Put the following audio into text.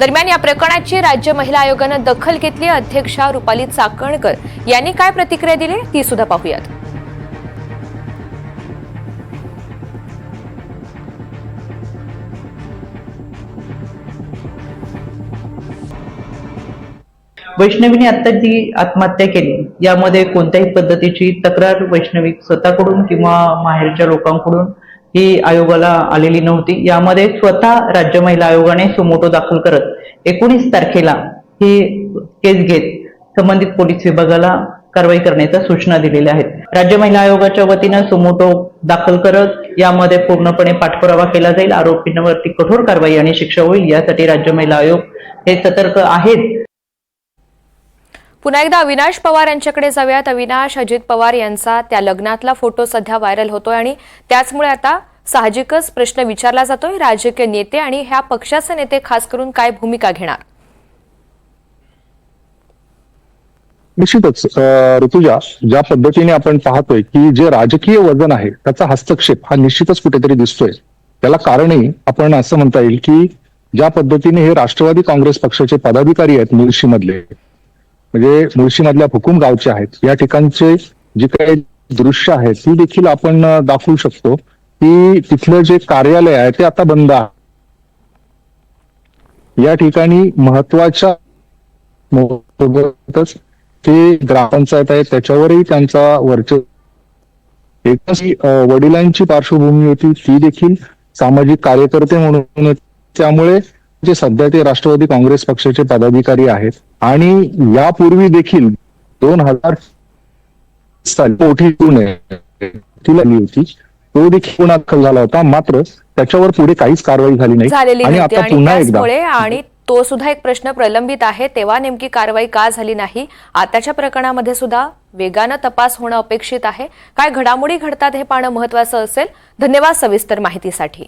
दरम्यान या प्रकरणाची राज्य महिला आयोगानं दखल घेतली. अध्यक्षा रुपाली चाकणकर यांनी काय प्रतिक्रिया दिली ती सुद्धा पाहूयात. वैष्णवीने आता जी आत्महत्या केली. यामध्ये कोणत्याही पद्धतीची तक्रार वैष्णवी स्वतःकडून किंवा माहेरच्या लोकांकडून ही आयोगाला आलेली नव्हती. यामध्ये स्वतः राज्य महिला आयोगाने सुमोटो दाखल करत एकोणीस तारखेला ही केस घेत संबंधित पोलीस विभागाला कारवाई करण्याच्या सूचना दिलेल्या आहेत. राज्य महिला आयोगाच्या वतीनं सुमोटो दाखल करत यामध्ये पूर्णपणे पाठपुरावा केला जाईल. आरोपींवरती कठोर कारवाई आणि शिक्षा होईल. यासाठी राज्य महिला आयोग हे सतर्क आहेत. पुन्हा एकदा अविनाश पवार यांच्याकडे जाऊयात. अविनाश अजित पवार यांचा त्या लग्नातला फोटो सध्या व्हायरल होतोय आणि त्याचमुळे आता साहजिकच प्रश्न विचारला जातोय. राजकीय नेते आणि ह्या पक्षाचे नेते खास करून काय भूमिका घेणार? निश्चितच ऋतुजा ज्या पद्धतीने आपण पाहतोय की जे राजकीय वजन आहे त्याचा हस्तक्षेप हा निश्चितच कुठेतरी दिसतोय. त्याला कारणही आपण असं म्हणता येईल की ज्या पद्धतीने हे राष्ट्रवादी काँग्रेस पक्षाचे पदाधिकारी आहेत मुळशी मधले म्हणजे मुळशी मधल्या हुकुम गावचे आहेत. या ठिकाणचे जे काही दृश्य आहेत ती देखील आपण दाखवू शकतो. की तिथलं जे कार्यालय आहे ते आता बंद आहे. या ठिकाणी महत्त्वाच्या ते ग्रामपंचायत आहे त्याच्यावरही त्यांचा वर्चस्व एकच वडिलांची पार्श्वभूमी होती ती देखील सामाजिक कार्यकर्ते म्हणून त्यामुळे जे सध्या ते राष्ट्रवादी काँग्रेस पक्षाचे पदाधिकारी आहेत आणि यापूर्वी देखील दोन हजार होती. तो देखील गुन्हा दाखल झाला होता. मात्र त्याच्यावर पुढे काहीच कारवाई झाली नाही. आणि आता पुन्हा एकदा आणि तो सुद्धा एक प्रश्न प्रलंबित आहे. तेव्हा नेमकी कारवाई का झाली नाही? आताच्या प्रकरणामध्ये सुद्धा वेगानं तपास होणं अपेक्षित आहे. काय घडामोडी घडतात हे पाहणं महत्वाचं असेल. धन्यवाद सविस्तर माहितीसाठी.